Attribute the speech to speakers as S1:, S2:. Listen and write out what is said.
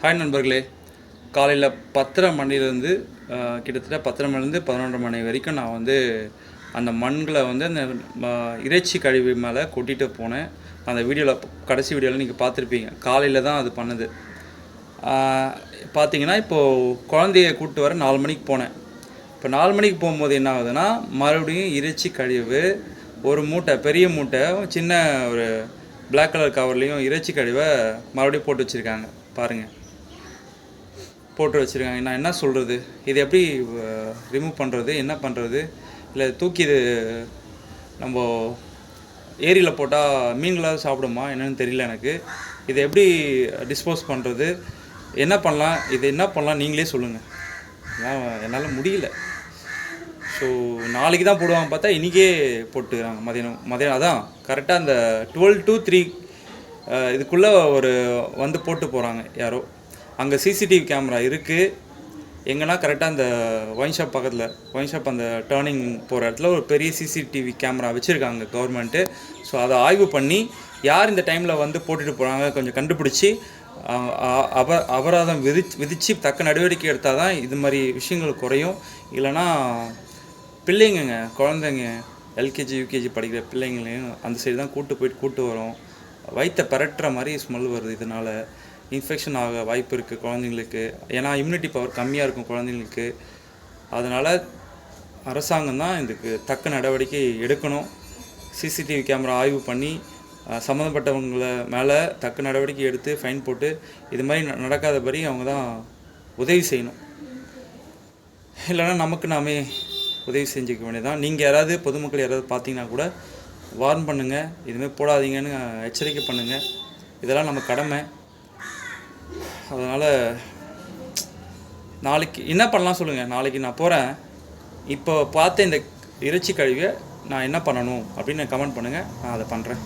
S1: Hi நண்பர்களே. காலையில் பத்தரை மணிலேருந்து கிட்டத்தட்ட பத்தரை மணிலேருந்து பதினொன்றரை மணி வரைக்கும் நான் வந்து அந்த மண்களை வந்து அந்த இறைச்சி கழிவு மேலே கொட்டிட்டு போனேன். அந்த வீடியோவில் கடைசி வீடியோவில் நீங்கள் பார்த்துருப்பீங்க. காலையில் தான் அது பண்ணுது. பார்த்தீங்கன்னா இப்போது குழந்தைய கூப்பிட்டு வர நாலு மணிக்கு போனேன். இப்போ நாலு மணிக்கு போகும்போது என்ன ஆகுதுன்னா மறுபடியும் இறைச்சி கழிவு ஒரு மூட்டை பெரிய மூட்டை சின்ன ஒரு பிளாக் கலர் கவர்லேயும் இறைச்சி கழிவை மறுபடியும் போட்டு வச்சுருக்காங்க. பாருங்கள் போட்டு வச்சுருக்காங்க. நான் என்ன சொல்கிறது இது எப்படி ரிமூவ் பண்ணுறது என்ன பண்ணுறது இல்லை தூக்கி இது நம்ம ஏரியில் போட்டால் மீன்களாவது சாப்பிடுமா? என்னென்னு தெரியல எனக்கு. இதை எப்படி டிஸ்போஸ் பண்ணுறது என்ன பண்ணலாம்? இது என்ன பண்ணலாம்? நீங்களே சொல்லுங்கள் என்னால் முடியல. ஸோ நாளைக்கு தான் போடுவாங்க பார்த்தா இன்றைக்கே போட்டுக்கிறாங்க. மதியானம் மதியானம் அதான் கரெக்டாக அந்த டுவெல் டு த்ரீ இதுக்குள்ளே ஒரு வந்து போட்டு போகிறாங்க யாரோ. அங்கே சிசிடிவி கேமரா இருக்குது எங்கன்னா கரெக்டாக அந்த ஒயின் ஷாப் பக்கத்தில் ஒயின் ஷாப் அந்த டேர்னிங் போகிற இடத்துல ஒரு பெரிய சிசிடிவி கேமரா வச்சுருக்காங்க கவர்மெண்ட்டு ஸோ அதை ஆய்வு பண்ணி யார் இந்த டைமில் வந்து போட்டுட்டு போகிறாங்க கொஞ்சம் கண்டுபிடிச்சி அ- அப அபராதம் விதிச்சு விதித்து தக்க நடவடிக்கை எடுத்தால் தான் இது மாதிரி விஷயங்கள் குறையும். இல்லைன்னா பிள்ளைங்கங்க குழந்தைங்க எல்கேஜி யூகேஜி படிக்கிற பிள்ளைங்களையும் அந்த சைடு தான் கூப்பிட்டு போயிட்டு கூட்டு வரோம். வயிற்றை பரட்டுற மாதிரி ஸ்மெல் வருது இதனால். இன்ஃபெக்ஷன் ஆக வாய்ப்பு இருக்குது குழந்தைங்களுக்கு. ஏன்னா இம்யூனிட்டி பவர் கம்மியாக இருக்கும் குழந்தைங்களுக்கு. அதனால் அரசாங்கம் தான் இதுக்கு தக்க நடவடிக்கை எடுக்கணும். சிசிடிவி கேமரா ஆய்வு பண்ணி சம்மந்தப்பட்டவங்களை சம்மந்தப்பட்டவங்கள மேலே தக்க நடவடிக்கை எடுத்து ஃபைன் போட்டு இது மாதிரி ந- நடக்காதபடி அவங்க தான் உதவி செய்யணும். இல்லைன்னா நமக்கு நாமே உதவி செஞ்சுக்க வேண்டியதான் நீங்கள் யாராவது பொதுமக்கள் யாராவது பார்த்தீங்கன்னா கூட வார்ன் பண்ணுங்கள் இதுமாரி போடாதீங்கன்னு எச்சரிக்கை பண்ணுங்கள் இதெல்லாம் நம்ம கடமை. அதனால் நாளைக்கு என்ன பண்ணலாம் சொல்லுங்கள் நாளைக்கு நான் போகிறேன் இப்போ பார்த்த இந்த இறைச்சி கழிவை நான் என்ன பண்ணணும் அப்படின்னு கமெண்ட் பண்ணுங்கள் நான் அதை பண்ணுறேன்